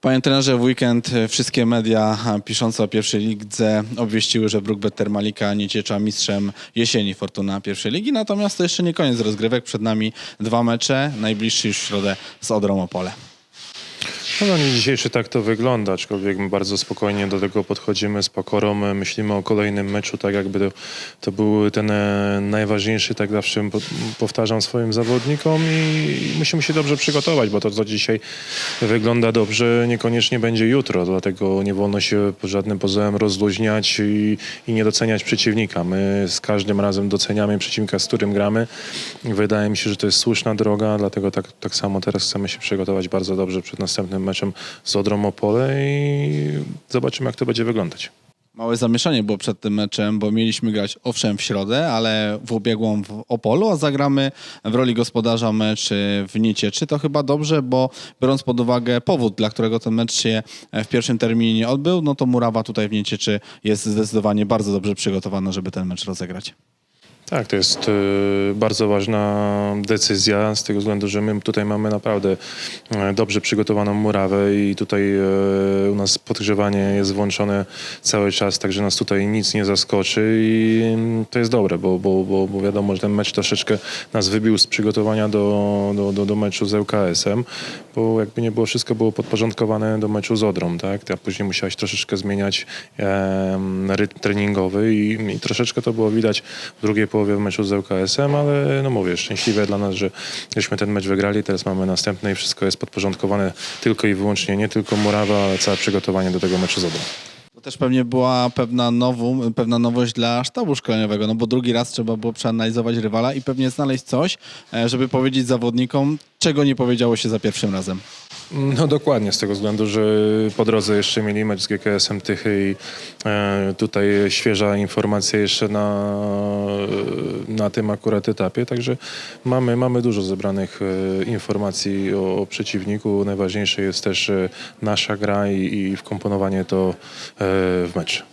Panie trenerze, w weekend e, wszystkie media a, piszące o pierwszej lidze obwieściły, że Brookbet Termalika nie ciecza mistrzem jesieni Fortuna pierwszej ligi, natomiast to jeszcze nie koniec rozgrywek. Przed nami dwa mecze, najbliższy już w środę z Odrą Opole. No na dzisiejszy tak to wygląda, aczkolwiek my bardzo spokojnie do tego podchodzimy z pokorą, myślimy o kolejnym meczu, tak jakby to, to był ten e, najważniejszy, tak zawsze po- powtarzam swoim zawodnikom i musimy się dobrze przygotować, bo to, co dzisiaj wygląda dobrze, niekoniecznie będzie jutro, dlatego nie wolno się pod żadnym pozorem rozluźniać i, i nie doceniać przeciwnika. My z każdym razem doceniamy przeciwnika, z którym gramy. Wydaje mi się, że to jest słuszna droga, dlatego tak, tak samo teraz chcemy się przygotować bardzo dobrze przed następnym meczem z Odrą Opole i zobaczymy, jak to będzie wyglądać. Małe zamieszanie było przed tym meczem, bo mieliśmy grać owszem w środę, ale w ubiegłą w Opolu, a zagramy w roli gospodarza mecz w Niecieczy. To chyba dobrze, bo biorąc pod uwagę powód, dla którego ten mecz się w pierwszym terminie nie odbył, no to Murawa tutaj w Niecieczy jest zdecydowanie bardzo dobrze przygotowana, żeby ten mecz rozegrać. Tak, to jest e, bardzo ważna decyzja z tego względu, że my tutaj mamy naprawdę e, dobrze przygotowaną murawę i tutaj e, u nas podgrzewanie jest włączone cały czas, także nas tutaj nic nie zaskoczy i to jest dobre, bo, bo, bo, bo wiadomo, że ten mecz troszeczkę nas wybił z przygotowania do, do, do, do meczu z ŁKS-em, bo jakby nie było, wszystko było podporządkowane do meczu z Odrą, tak? A później musiałeś troszeczkę zmieniać rytm treningowy i, i troszeczkę to było widać w drugiej połowie w meczu z ŁKS-em, ale no mówię, szczęśliwe dla nas, że żeśmy ten mecz wygrali, teraz mamy następny i wszystko jest podporządkowane tylko i wyłącznie, nie tylko Murawa, ale całe przygotowanie do tego meczu z Odrą. To też pewnie była pewna, nowum, pewna nowość dla sztabu szkoleniowego, no bo drugi raz trzeba było przeanalizować rywala i pewnie znaleźć coś, e, żeby powiedzieć zawodnikom, czego nie powiedziało się za pierwszym razem. No dokładnie, z tego względu, że po drodze jeszcze mieli mecz z GKS-em Tychy i e, tutaj świeża informacja jeszcze na, na tym akurat etapie, także mamy, mamy dużo zebranych e, informacji o, o przeciwniku. Najważniejsze jest też e, nasza gra i, i wkomponowanie to e, w mecz.